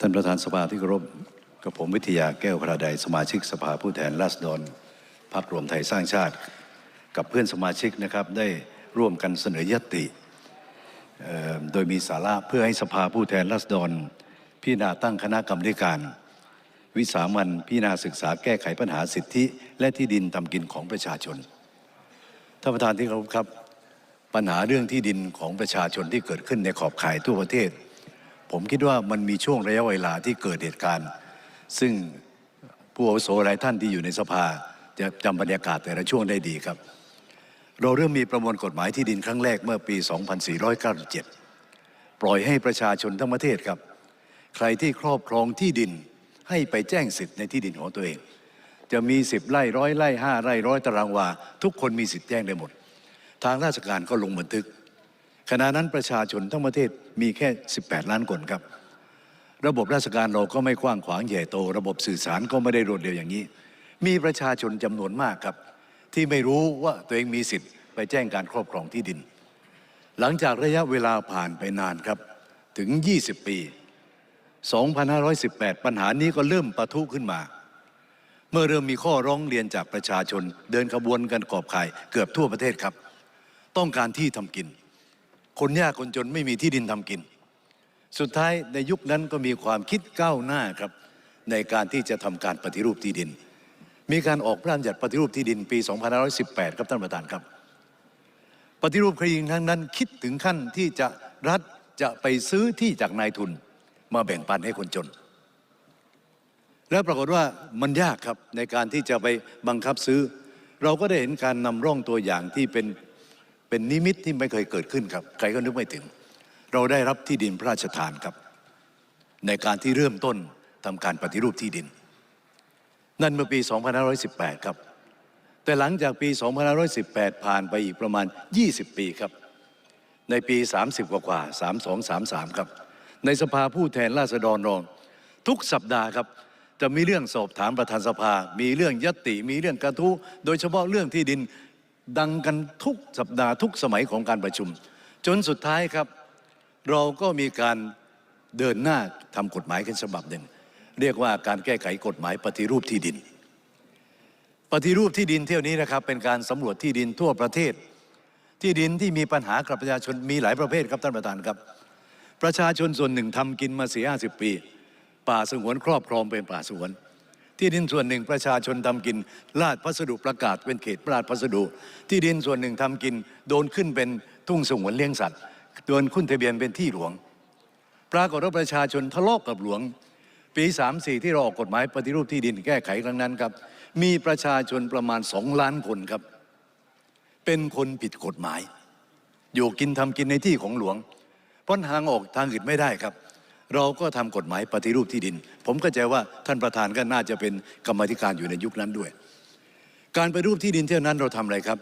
ท่านประธานสภาที่เคารพกับผมวิทยาแก้วพระใดสมาชิกสภาผู้แทนราษฎรพรรครวมไทยสร้างชาติ กับเพื่อนสมาชิกนะครับได้ร่วมกันเสนอยติโดยมีสาระเพื่อให้สภาผู้แทนราษฎร พิจารณาตั้งคณะกรรมการ วิสามันพิจารณาศึกษาแก้ไขปัญหาสิทธิ และที่ดินทำกินของประชาชนท่านประธานที่เคารพครับ ปัญหาเรื่องที่ดินของประชาชนที่เกิดขึ้นในขอบข่ายทั่วประเทศ ผมคิดว่ามันมีช่วงระยะเวลาที่เกิดเหตุการณ์ ซึ่งผู้อาวุโสหลายท่านที่อยู่ในสภาจะจำบรรยากาศแต่ละช่วงได้ดีครับ เราเริ่มมีประมวลกฎหมายที่ดินครั้งแรกเมื่อปี 2497 ปล่อยให้ประชาชนทั้งประเทศครับ ใครที่ครอบครองที่ดินให้ไปแจ้งสิทธิ์ในที่ดินของตัวเอง จะมี 10ไร่ร้อยไร่5ไร่ร้อยตารางวา ทุกคนมีสิทธิ์แจ้งได้หมด ทางราชการก็ลงบันทึก ขณะนั้นประชาชนทั้งประเทศมีแค่ 18 ล้านคนครับ ระบบราชการเราก็ไม่กว้างขวางใหญ่โต ระบบสื่อสารก็ไม่ได้รวดเร็วอย่างนี้ มีประชาชนจำนวนมากครับ ที่ไม่รู้ว่าตัวเองมีสิทธิ์ไปแจ้งการครอบครองที่ดิน หลังจากระยะเวลาผ่านไปนานครับถึง 20 ปี 2518 ปัญหานี้ก็เริ่มปะทุขึ้นมา เมื่อเริ่มมีข้อร้องเรียนจากประชาชน เดินขบวนกันกอบข่ายเกือบทั่วประเทศครับ ต้องการที่ทำกิน คนยากคนจนไม่มีที่ดินทำกิน สุดท้ายในยุคนั้นก็มีความคิดก้าวหน้าครับ ในการที่จะทำการปฏิรูปที่ดิน มีการออกพระราชบัญญัติปฏิรูปที่ดินปี 2518 ครับท่านประธานครับ ปฏิรูปคดีครั้งนั้นคิดถึงขั้นที่จะรัฐจะไปซื้อที่จากนายทุนมาแบ่งปันให้คนจน แล้วปรากฏว่ามันยากครับในการที่จะไปบังคับซื้อ เราก็ได้เห็นการนำร่องตัวอย่างที่เป็น เป็นนิมิตที่ไม่เคยเกิดขึ้นครับ ใครก็นึกไม่ถึง เราได้รับที่ดินพระราชทานครับ ในการที่เริ่มต้นทำการปฏิรูปที่ดิน นั่นเมื่อปี 2518 ครับ แต่หลังจากปี 2518 ผ่านไปอีกประมาณ 20 ปีครับ ในปี 30 กว่ากว่า 32 33 ครับ ในสภาผู้แทนราษฎรรอง ทุกสัปดาห์ครับจะมีเรื่องสอบถามประธานสภา มีเรื่องยตติมีเรื่องกระทู้ โดยเฉพาะเรื่องที่ดิน ดังกันทุกสัปดาห์ทุกสมัยของการประชุม จนสุดท้ายครับ เราก็มีการเดินหน้าทำกฎหมายกันฉบับหนึ่ง เรียกว่าการแก้ไขกฎหมายปฏิรูปที่ดิน ปฏิรูปที่ดินเที่ยวนี้นะครับ เป็นการสำรวจที่ดินทั่วประเทศ ที่ดินที่มีปัญหากับประชาชนมีหลายประเภทครับท่านประธานครับ ประชาชนส่วนหนึ่งทำกินมาสี่ห้าสิบปี ป่าสงวนครอบครองเป็นป่าสงวน ที่ดินส่วนหนึ่งประชาชนทำกินลาดพัสดุประกาศเป็นเขตราชพัสดุ ที่ดินส่วนหนึ่งทำกิน โดนขึ้นเป็นทุ่งสงวนเลี้ยงสัตว์โดนขึ้นทะเบียนเป็นที่หลวง ปรากฏว่าประชาชนทะเลาะกับหลวง ปี 34 ที่เราออกกฎหมายปฏิรูปที่ดินแก้ไขครั้งนั้นครับ มีประชาชนประมาณสองล้านคนครับ เป็นคนผิดกฎหมาย อยู่กินทำกินในที่ของหลวงพ้นทางออกทางอื่นไม่ได้ครับ เราก็ทำกฎหมายปฏิรูปที่ดิน ผมก็ใจว่าท่านประธานก็น่าจะเป็นกรรมธิการอยู่ในยุคนั้นด้วย การปฏิรูปที่ดินเท่านั้นเราทำอะไรครับ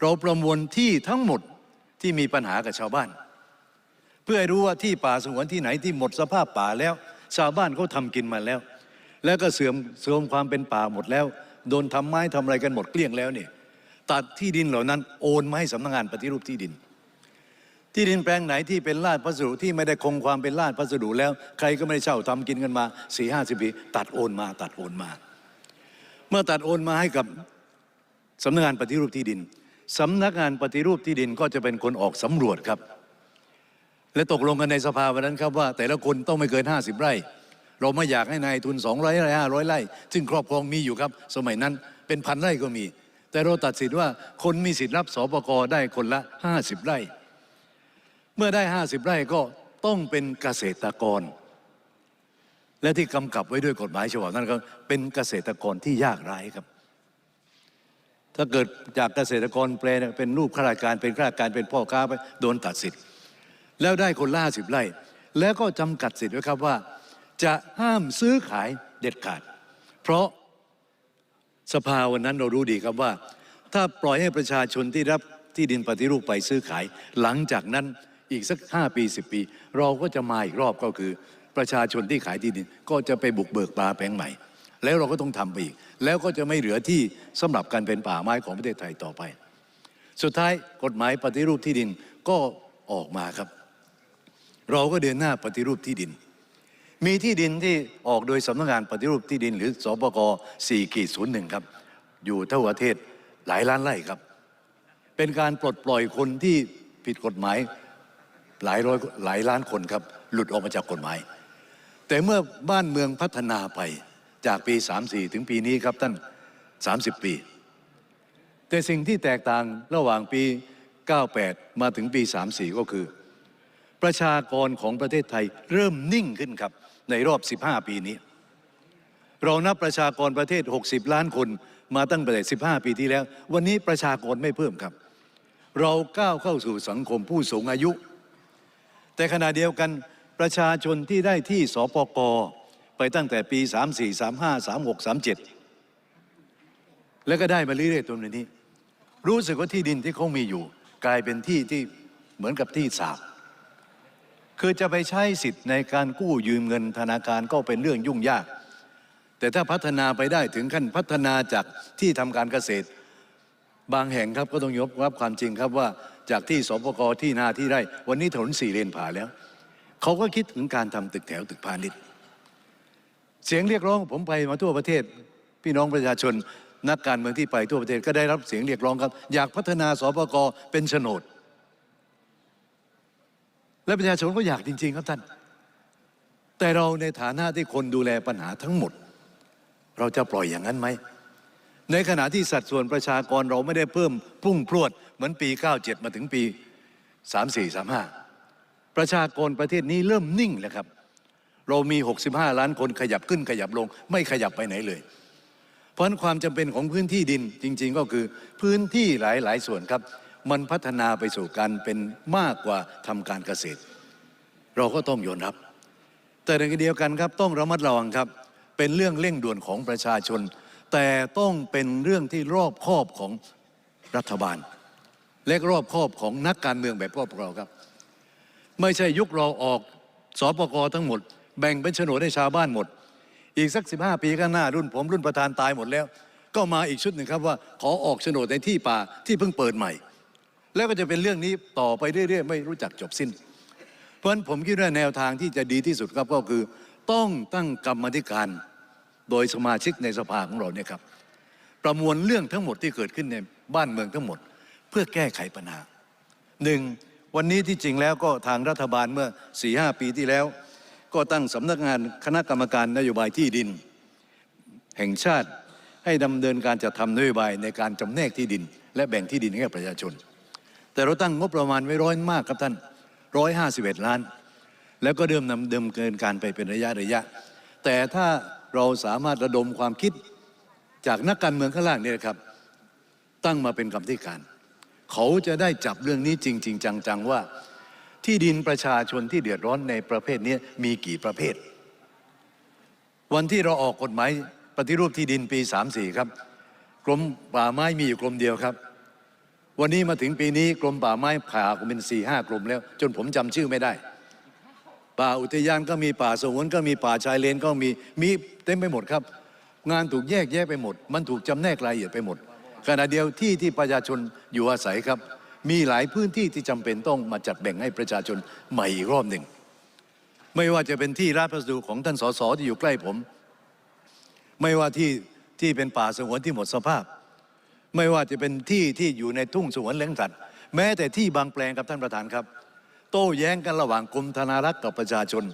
เราประมวลที่ทั้งหมดที่มีปัญหากับชาวบ้าน เพื่อให้รู้ว่าที่ป่าสงวนที่ไหนที่หมดสภาพป่าแล้ว ชาวบ้านเขาทำกินมาแล้ว แล้วก็เสื่อมเสื่อมความเป็นป่าหมดแล้วโดนทำไม้ทำอะไรกันหมดเกลี้ยงแล้วเนี่ยตัดที่ดินเหล่านั้นโอนมาให้สำนักงานปฏิรูปที่ดิน ที่ดินแปลงไหนที่เป็นลาดพัสดุที่ไม่ได้คงความเป็นลาดพัสดุแล้ว ใครก็ไม่ได้เช่าทำกินกันมาสี่ห้าสิบปีตัดโอนมา ตัดโอนมา เมื่อตัดโอนมาให้กับสำนักงานปฏิรูปที่ดินสำนักงานปฏิรูปที่ดินก็จะเป็นคนออกสำรวจครับ และตกลงกันในสภาวันนั้นครับว่า แต่ละคนต้องไม่เกิน 50 ไร่ เราไม่อยากให้นายทุน200ไร่500ไร่ ซึ่งครอบครองมีอยู่ครับ สมัยนั้นเป็นพันไร่ก็มี แต่เราตัดสินว่าคนมีสิทธิ์รับสปกได้คนละ 50 ไร่ เมื่อได้ 50 ไร่ก็ต้องเป็นเกษตรกร และที่กำกับไว้ด้วยกฎหมายฉบับนั้นก็เป็นเกษตรกรที่ยากไร้ครับ ถ้าเกิดจากเกษตรกรแปลเป็นรูปข้าราชการเป็นข้าราชการเป็นพ่อค้าไปโดนตัดสิทธิ์ แล้วได้คนล่าสิบไร่ แล้วก็จำกัดสิทธิ์ไว้ครับว่า จะห้ามซื้อขายเด็ดขาด เพราะสภาวันนั้นเรารู้ดีครับว่า ถ้าปล่อยให้ประชาชนที่รับที่ดินปฏิรูปไปซื้อขาย หลังจากนั้น อีกสัก 5 ปี 10 ปี เราก็จะมาอีกรอบก็คือ ประชาชนที่ขายที่ดิน ก็จะไปบุกเบิกป่าแปลงใหม่ แล้วเราก็ต้องทำไปอีก แล้วก็จะไม่เหลือที่สำหรับการเป็นป่าไม้ของประเทศไทยต่อไป สุดท้ายกฎหมายปฏิรูปที่ดินก็ออกมาครับ เราก็เดินหน้าปฏิรูปที่ดิน มีที่ดินที่ออกโดยสำนักงานปฏิรูปที่ดิน หรือสปก4ขีด01ครับ อยู่ทั่วประเทศหลายล้านไร่ครับ เป็นการปลดปล่อยคนที่ผิดกฎหมาย หลายร้อยหลายล้านคนครับ หลุดออกมาจากกฎหมาย แต่เมื่อบ้านเมืองพัฒนาไปจากปี 34 ถึงปีนี้ครับท่าน 30 ปี แต่สิ่งที่แตกต่างระหว่างปี 98 มาถึงปี 34 ก็คือ ประชากรของประเทศไทยเริ่มนิ่งขึ้นครับในรอบ 15 ปีนี้ เรานับประชากรประเทศ 60 ล้านคนมาตั้งแต่15 ปีที่แล้ว วันนี้ประชากรไม่เพิ่มครับ เราก้าวเข้าสู่สังคมผู้สูงอายุ แต่ขณะเดียวกันประชาชนที่ได้ที่สปกไปตั้งแต่ปี 34 35 36 37 แล้วก็ได้มาเรื่อยๆตรงนี้ รู้สึกว่าที่ดินที่เขามีอยู่ กลายเป็นที่ที่เหมือนกับที่สาบคือจะไปใช้สิทธิ์ในการกู้ยืมเงินธนาคารก็เป็นเรื่องยุ่งยาก แต่ถ้าพัฒนาไปได้ถึงขั้นพัฒนาจากที่ทำการเกษตร บางแห่งครับก็ต้องยอมรับความจริงครับว่าจากที่สปกที่นาที่ไร่ วันนี้ถนนสี่เลนผ่านแล้ว เขาก็คิดถึงการทำตึกแถวตึกพาณิชย์ เสียงเรียกร้องผมไปมาทั่วประเทศ พี่น้องประชาชนนักการเมืองที่ไปทั่วประเทศก็ได้รับเสียงเรียกร้องครับ อยากพัฒนาสปกเป็นโฉนด และประชาชนก็อยากจริง ๆ ครับท่าน แต่เราในฐานะที่คนดูแลปัญหาทั้งหมด เราจะปล่อยอย่างนั้นไหม ในขณะที่สัดส่วนประชากรเราไม่ได้เพิ่มพุ่งพรวด เหมือนปี 97 มาถึงปี 34 35 ประชากรประเทศนี้เริ่มนิ่งแล้วครับ เรามี 65 ล้านคนขยับขึ้นขยับลง ไม่ขยับไปไหนเลย เพราะนั้นความจำเป็นของพื้นที่ดินจริง ๆ ก็คือพื้นที่หลาย ๆ ส่วนครับ มันพัฒนาไปสู่การเป็นมากกว่าทำการเกษตร เราก็ต้องยอมรับ แต่ในขณะเดียวกันครับต้องระมัดระวังครับ เป็นเรื่องเร่งด่วนของประชาชน แต่ต้องเป็นเรื่องที่รอบคอบของรัฐบาล และรอบคอบของนักการเมืองแบบพวกเราครับ ไม่ใช่ยุคเราออกสปกทั้งหมด แบ่งเป็นโฉนดให้ชาวบ้านหมด อีกสัก 15 ปีข้างหน้ารุ่นผมรุ่นประธานตายหมดแล้ว ก็มาอีกชุดหนึ่งครับว่าขอออกโฉนดในที่ป่าที่เพิ่งเปิดใหม่ แล้วก็จะเป็นเรื่องนี้ต่อไปเรื่อยๆ ไม่รู้จักจบสิ้น เพราะฉะนั้นผมคิดว่าแนวทางที่จะดีที่สุดครับก็คือ ต้องตั้งกรรมธิการ โดยสมาชิกในสภาของเราเนี่ยครับ ประมวลเรื่องทั้งหมดที่เกิดขึ้นในบ้านเมืองทั้งหมด เพื่อแก้ไขปัญหาหนึ่งวันนี้ที่จริงแล้วก็ทางรัฐบาลเมื่อ4ีหปีที่แล้ว ก็ตั้งสำนักงานคณะกรรมการนโยบายที่ดิน แห่งชาติให้ดำเนินการจัดทำนโยบายในการจำแนกที่ดิน และแบ่งที่ดินให้กับประชาชน แต่เราตั้งงบประมาณไว้ร้อยมากครับท่านร้อยห้าสิบเอ็ดล้าน แล้วก็เดิมนำเดิมเกินการไปเป็นระยะระยะ แต่ถ้า เราสามารถระดมความคิดจากนักการเมืองข้างล่างเนี่ยครับ ตั้งมาเป็นกรรมธิการ เขาจะได้จับเรื่องนี้จริง ๆ จังๆว่า ที่ดินประชาชนที่เดือดร้อนในประเภทนี้มีกี่ประเภท วันที่เราออกกฎหมายปฏิรูปที่ดินปี 34 ครับ กรมป่าไม้มีอยู่กรมเดียวครับ วันนี้มาถึงปีนี้กรมป่าไม้ผ่าออกเป็นสี่ห้ากรมแล้ว จนผมจำชื่อไม่ได้ ป่าอุทยานก็มีป่าสงวนก็มีป่าชายเลนก็มีมีเต็มไปหมดครับ งานถูกแยกแยะไปหมด มันถูกจำแนกรายละเอียดไปหมดขณะเดียวที่ที่ประชาชนอยู่อาศัยครับ มีหลายพื้นที่ที่จำเป็นต้องมาจัดแบ่งให้ประชาชนใหม่อีกรอบหนึ่ง ไม่ว่าจะเป็นที่ราชพัสดุของท่านสสที่อยู่ใกล้ผม ไม่ว่าที่ที่เป็นป่าสงวนที่หมดสภาพ ไม่ว่าจะเป็นที่ที่อยู่ในทุ่งสวนเลี้ยงสัตว์แม้แต่ที่บางแปลงครับท่านประธานครับ โต้แย้งกันระหว่างกรมธนารักษ์กับประชาชน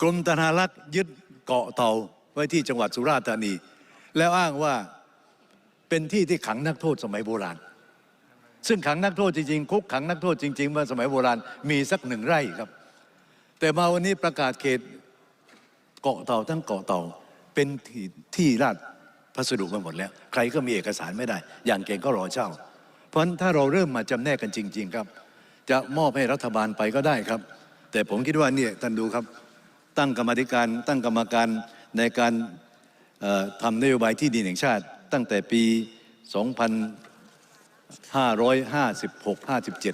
กรมธนารักษ์ยึดเกาะเต่าไว้ที่จังหวัดสุราษฎร์ธานี แล้วอ้างว่าเป็นที่ที่ขังนักโทษสมัยโบราณ ซึ่งขังนักโทษจริงๆคุกขังนักโทษจริงๆเมื่อสมัยโบราณมีสักหนึ่งไร่ครับ แต่มาวันนี้ประกาศเขตเกาะเต่าทั้งเกาะเต่าเป็นที่ที่ราชพัสดุไปหมดแล้ว ใครก็มีเอกสารไม่ได้ อย่างเก่งก็รอเช่า เพราะฉะนั้นถ้าเราเริ่มมาจำแนกกันจริง ๆ ครับ จะมอบให้รัฐบาลไปก็ได้ครับ แต่ผมคิดว่าเนี่ยท่านดูครับ ตั้งกรรมธิการตั้งกรรมการในการเอ่อทำนโยบายที่ดินแห่งชาติ ตั้งแต่ปี 2556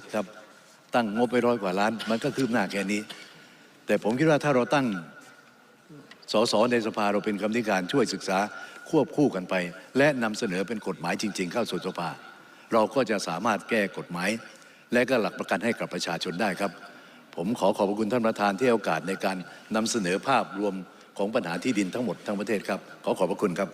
57 ครับ ตั้งงบไปร้อยกว่าล้าน มันก็คืบหน้าแค่นี้ แต่ผมคิดว่าถ้าเราตั้งสสในสภาเราเป็นกรรมธิการช่วยศึกษาควบคู่กันไป และนำเสนอเป็นกฎหมายจริง ๆ เข้าสู่สภา เราก็จะสามารถแก้กฎหมาย และก็หลักประกันให้กับประชาชนได้ครับ ผมขอขอบคุณท่านประธานที่ให้โอกาสในการนำเสนอภาพรวมของปัญหาที่ดินทั้งหมดทั้งประเทศครับ ขอขอบพระคุณครับ